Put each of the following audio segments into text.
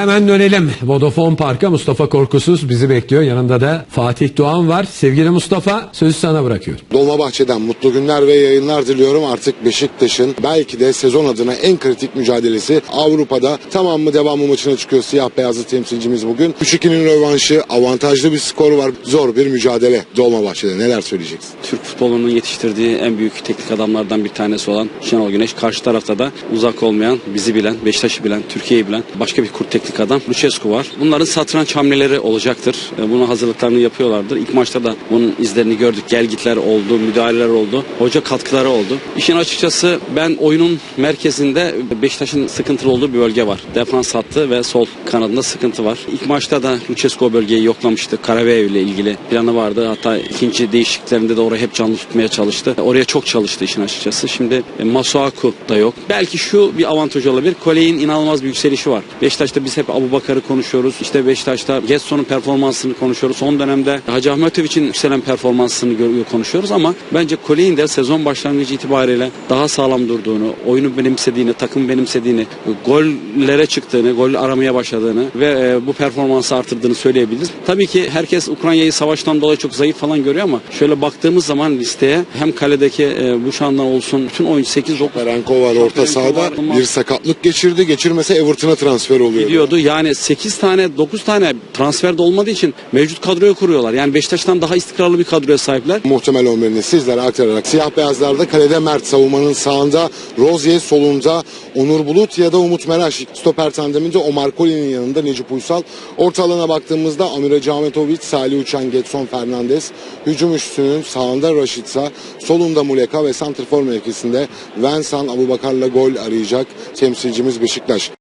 hemen dönelim. Vodafone Park'a Mustafa Korkusuz bizi bekliyor. Yanında da Fatih Doğan var. Sevgili Mustafa sözü sana bırakıyorum. Dolmabahçe'den mutlu günler ve yayınlar diliyorum. Artık Beşiktaş'ın belki de sezon adına en kritik mücadelesi Avrupa'da tamam mı devamı maçına çıkıyor siyah beyazlı temsilcimiz bugün. 3-2'nin rövanşı avantajlı bir skor var. Zor bir mücadele Dolmabahçe'de neler söyleyeceksin? Türk futbolunun yetiştirdiği en büyük teknik adamlardan bir tanesi olan Şenol Güneş. Karşı tarafta da uzak olmayan, bizi bilen, Beşiktaş'ı bilen, Türkiye'yi bilen başka bir kurt teknik adam Lucescu var. Bunların satranç hamleleri olacaktır. E, Bunun hazırlıklarını yapıyorlardır. İlk maçta da bunun izlerini gördük. Gelgitler oldu, müdahaleler oldu. Hoca katkıları oldu. İşin açıkçası ben oyunun merkezinde Beşiktaş'ın sıkıntılı olduğu bir bölge var. Defans hattı ve sol kanadında sıkıntı var. İlk maçta da Lucescu bölgeyi yoklamıştı. Karavev ile ilgili planı vardı. Hatta ikinci değişikliklerinde de orayı hep canlı tutmaya çalıştı. Oraya çok çalıştı işin açıkçası. Şimdi e, Masuaku da yok. Belki şu bir avantaj olabilir. Kole'nin inanılmaz bir yükselişi var. Beşiktaş'ta biz hep Abu Bakar'ı konuşuyoruz. İşte Beşiktaş'ta Getson'un performansını konuşuyoruz. Son dönemde Hacı Ahmetovic'in yükselen performansını konuşuyoruz ama bence Kole'nin de sezon başlangıcı itibariyle daha sağlam durduğunu, oyunu benimsediğini, takım benimsediğini, gollere çıktığını, gol aramaya başladığını ve e, bu performansı artırdığını söyleyebiliriz. Tabii ki herkes Ukrayna'yı savaştan dolayı çok zayıf falan görüyor ama şöyle baktığımız zaman listeye hem kaledeki e, bu şandan olsun bütün oyuncu 8 9 Ferenko var orta sahada bir sakatlık geçirdi. Geçirmese Everton'a transfer oluyor. gidiyordu. Yani 8 tane 9 tane transferde olmadığı için mevcut kadroyu kuruyorlar. Yani Beşiktaş'tan daha istikrarlı bir kadroya sahipler. Muhtemel 11'ini sizlere aktararak siyah beyazlarda kalede Mert savunmanın sağında Rozier solunda Onur Bulut ya da Umut Meraş stoper tandeminde Omar Koli'nin yanında Necip Uysal orta alana baktığımızda Amire Cametovic, Salih Uçan, Getson Fernandez hücum üstünün sağında Raşitsa solunda Muleka ve santrfor mevkisinde Vensan Abubakar'la gol arayacak temsilcimiz Beşiktaş.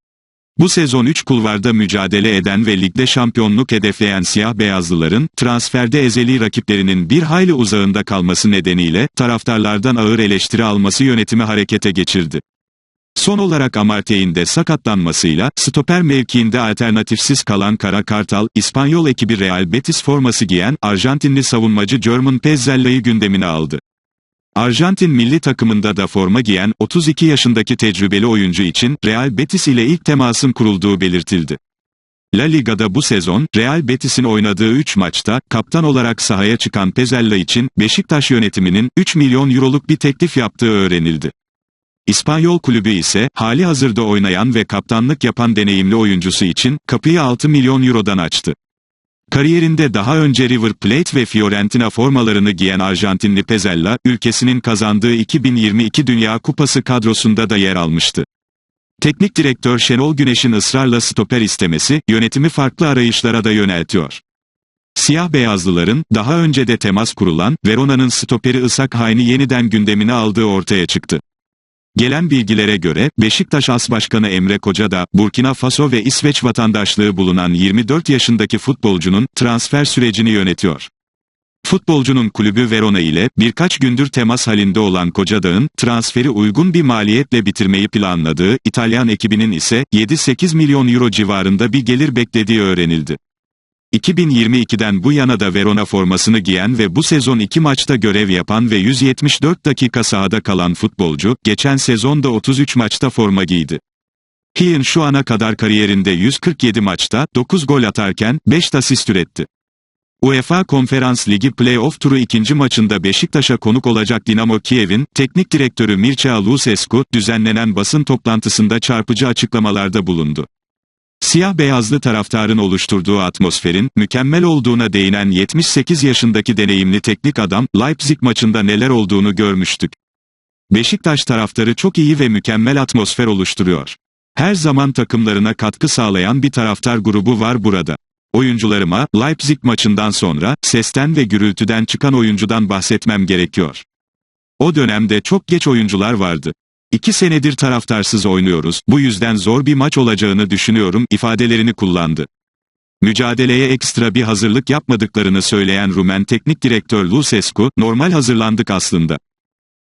Bu sezon 3 kulvarda mücadele eden ve ligde şampiyonluk hedefleyen siyah beyazlıların, transferde ezeli rakiplerinin bir hayli uzağında kalması nedeniyle, taraftarlardan ağır eleştiri alması yönetimi harekete geçirdi. Son olarak Amartey'in de sakatlanmasıyla, stoper mevkiinde alternatifsiz kalan Kara Kartal, İspanyol ekibi Real Betis forması giyen, Arjantinli savunmacı German Pezzella'yı gündemine aldı. Arjantin milli takımında da forma giyen 32 yaşındaki tecrübeli oyuncu için Real Betis ile ilk temasın kurulduğu belirtildi. La Liga'da bu sezon Real Betis'in oynadığı 3 maçta kaptan olarak sahaya çıkan Pezzella için Beşiktaş yönetiminin 3 milyon euroluk bir teklif yaptığı öğrenildi. İspanyol kulübü ise hali hazırda oynayan ve kaptanlık yapan deneyimli oyuncusu için kapıyı 6 milyon eurodan açtı. Kariyerinde daha önce River Plate ve Fiorentina formalarını giyen Arjantinli Pezzella, ülkesinin kazandığı 2022 Dünya Kupası kadrosunda da yer almıştı. Teknik direktör Şenol Güneş'in ısrarla stoper istemesi, yönetimi farklı arayışlara da yöneltiyor. Siyah beyazlıların, daha önce de temas kurulan, Verona'nın stoperi Isak Hayn'i yeniden gündemine aldığı ortaya çıktı. Gelen bilgilere göre, Beşiktaş As Başkanı Emre Koca da, Burkina Faso ve İsveç vatandaşlığı bulunan 24 yaşındaki futbolcunun, transfer sürecini yönetiyor. Futbolcunun kulübü Verona ile, birkaç gündür temas halinde olan Kocadağ'ın, transferi uygun bir maliyetle bitirmeyi planladığı, İtalyan ekibinin ise, 7-8 milyon euro civarında bir gelir beklediği öğrenildi. 2022'den bu yana da Verona formasını giyen ve bu sezon iki maçta görev yapan ve 174 dakika sahada kalan futbolcu, geçen sezonda 33 maçta forma giydi. Hien şu ana kadar kariyerinde 147 maçta 9 gol atarken 5 asist üretti. UEFA Konferans Ligi Playoff turu ikinci maçında Beşiktaş'a konuk olacak Dinamo Kiev'in, teknik direktörü Mircea Lucescu, düzenlenen basın toplantısında çarpıcı açıklamalarda bulundu. Siyah beyazlı taraftarın oluşturduğu atmosferin, mükemmel olduğuna değinen 78 yaşındaki deneyimli teknik adam, Leipzig maçında neler olduğunu görmüştük. Beşiktaş taraftarı çok iyi ve mükemmel atmosfer oluşturuyor. Her zaman takımlarına katkı sağlayan bir taraftar grubu var burada. Oyuncularıma, Leipzig maçından sonra, sesten ve gürültüden çıkan oyuncudan bahsetmem gerekiyor. O dönemde çok geç oyuncular vardı. İki senedir taraftarsız oynuyoruz, bu yüzden zor bir maç olacağını düşünüyorum, ifadelerini kullandı. Mücadeleye ekstra bir hazırlık yapmadıklarını söyleyen Rumen Teknik Direktör Lucescu, normal hazırlandık aslında.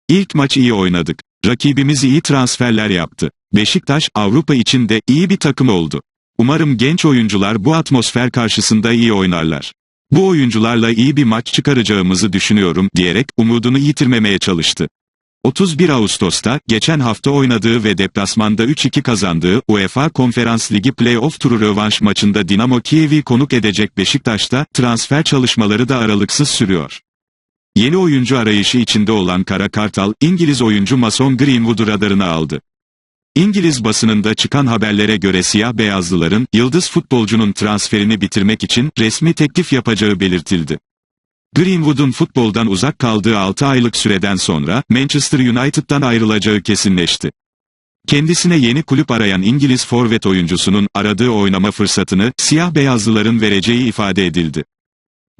İlk maç iyi oynadık. Rakibimiz iyi transferler yaptı. Beşiktaş, Avrupa için de iyi bir takım oldu. Umarım genç oyuncular bu atmosfer karşısında iyi oynarlar. Bu oyuncularla iyi bir maç çıkaracağımızı düşünüyorum, diyerek umudunu yitirmemeye çalıştı. 31 Ağustos'ta, geçen hafta oynadığı ve deplasmanda 3-2 kazandığı UEFA Konferans Ligi Playoff turu rövanş maçında Dinamo Kiev'i konuk edecek Beşiktaş'ta, transfer çalışmaları da aralıksız sürüyor. Yeni oyuncu arayışı içinde olan Kara Kartal, İngiliz oyuncu Mason Greenwood'u radarına aldı. İngiliz basınında çıkan haberlere göre siyah beyazlıların, yıldız futbolcunun transferini bitirmek için resmi teklif yapacağı belirtildi. Greenwood'un futboldan uzak kaldığı 6 aylık süreden sonra Manchester United'dan ayrılacağı kesinleşti. Kendisine yeni kulüp arayan İngiliz forvet oyuncusunun aradığı oynama fırsatını siyah beyazlıların vereceği ifade edildi.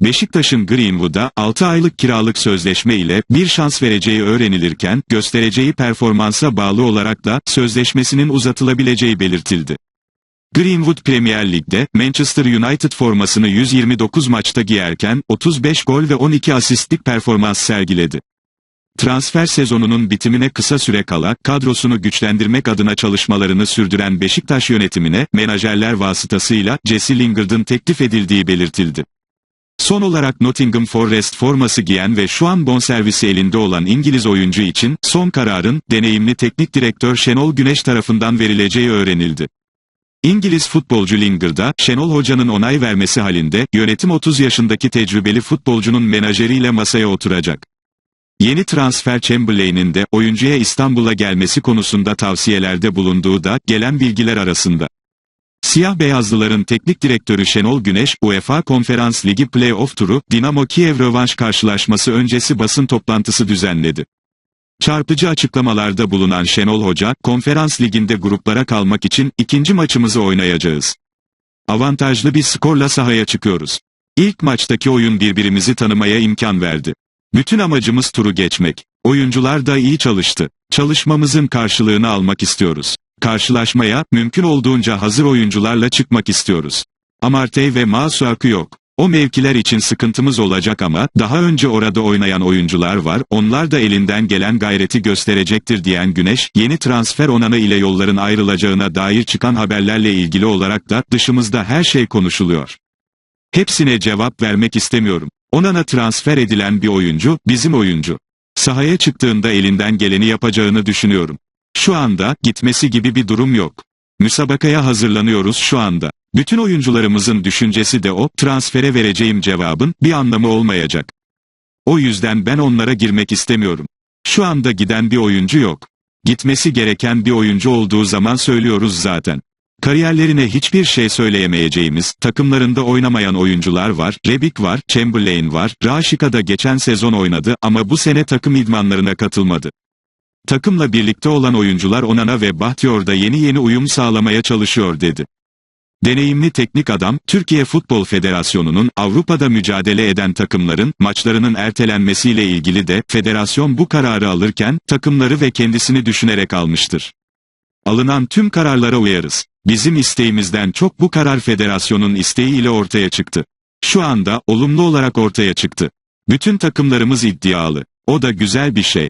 Beşiktaş'ın Greenwood'a 6 aylık kiralık sözleşme ile bir şans vereceği öğrenilirken göstereceği performansa bağlı olarak da sözleşmesinin uzatılabileceği belirtildi. Greenwood Premier Lig'de Manchester United formasını 129 maçta giyerken 35 gol ve 12 asistlik performans sergiledi. Transfer sezonunun bitimine kısa süre kala kadrosunu güçlendirmek adına çalışmalarını sürdüren Beşiktaş yönetimine menajerler vasıtasıyla Jesse Lingard'ın teklif edildiği belirtildi. Son olarak Nottingham Forest forması giyen ve şu an bonservisi elinde olan İngiliz oyuncu için son kararın deneyimli teknik direktör Şenol Güneş tarafından verileceği öğrenildi. İngiliz futbolcu Lingard'a Şenol Hoca'nın onay vermesi halinde yönetim 30 yaşındaki tecrübeli futbolcunun menajeriyle masaya oturacak. Yeni transfer Chamberlain'in de oyuncuya İstanbul'a gelmesi konusunda tavsiyelerde bulunduğu da gelen bilgiler arasında. Siyah beyazlıların teknik direktörü Şenol Güneş, UEFA Konferans Ligi Playoff turu, Dinamo Kiev rövanş karşılaşması öncesi basın toplantısı düzenledi. Çarpıcı açıklamalarda bulunan Şenol Hoca, konferans liginde gruplara kalmak için ikinci maçımızı oynayacağız. Avantajlı bir skorla sahaya çıkıyoruz. İlk maçtaki oyun birbirimizi tanımaya imkan verdi. Bütün amacımız turu geçmek. Oyuncular da iyi çalıştı. Çalışmamızın karşılığını almak istiyoruz. Karşılaşmaya, mümkün olduğunca hazır oyuncularla çıkmak istiyoruz. Amartey ve Masuaku yok. O mevkiler için sıkıntımız olacak ama, daha önce orada oynayan oyuncular var, onlar da elinden gelen gayreti gösterecektir diyen Güneş, yeni transfer onanı ile yolların ayrılacağına dair çıkan haberlerle ilgili olarak da, dışımızda her şey konuşuluyor. Hepsine cevap vermek istemiyorum. Onana transfer edilen bir oyuncu, bizim oyuncu. Sahaya çıktığında elinden geleni yapacağını düşünüyorum. Şu anda, gitmesi gibi bir durum yok. Müsabakaya hazırlanıyoruz şu anda. Bütün oyuncularımızın düşüncesi de o, transfere vereceğim cevabın, bir anlamı olmayacak. O yüzden ben onlara girmek istemiyorum. Şu anda giden bir oyuncu yok. Gitmesi gereken bir oyuncu olduğu zaman söylüyoruz zaten. Kariyerlerine hiçbir şey söyleyemeyeceğimiz, takımlarında oynamayan oyuncular var, Rebic var, Chamberlain var, Raşika da geçen sezon oynadı ama bu sene takım idmanlarına katılmadı. Takımla birlikte olan oyuncular Onana ve Bahtiyor'da yeni yeni uyum sağlamaya çalışıyor dedi. Deneyimli teknik adam, Türkiye Futbol Federasyonu'nun Avrupa'da mücadele eden takımların maçlarının ertelenmesiyle ilgili de federasyon bu kararı alırken takımları ve kendisini düşünerek almıştır. Alınan tüm kararlara uyarız. Bizim isteğimizden çok bu karar federasyonun isteği ile ortaya çıktı. Şu anda olumlu olarak ortaya çıktı. Bütün takımlarımız iddialı. O da güzel bir şey.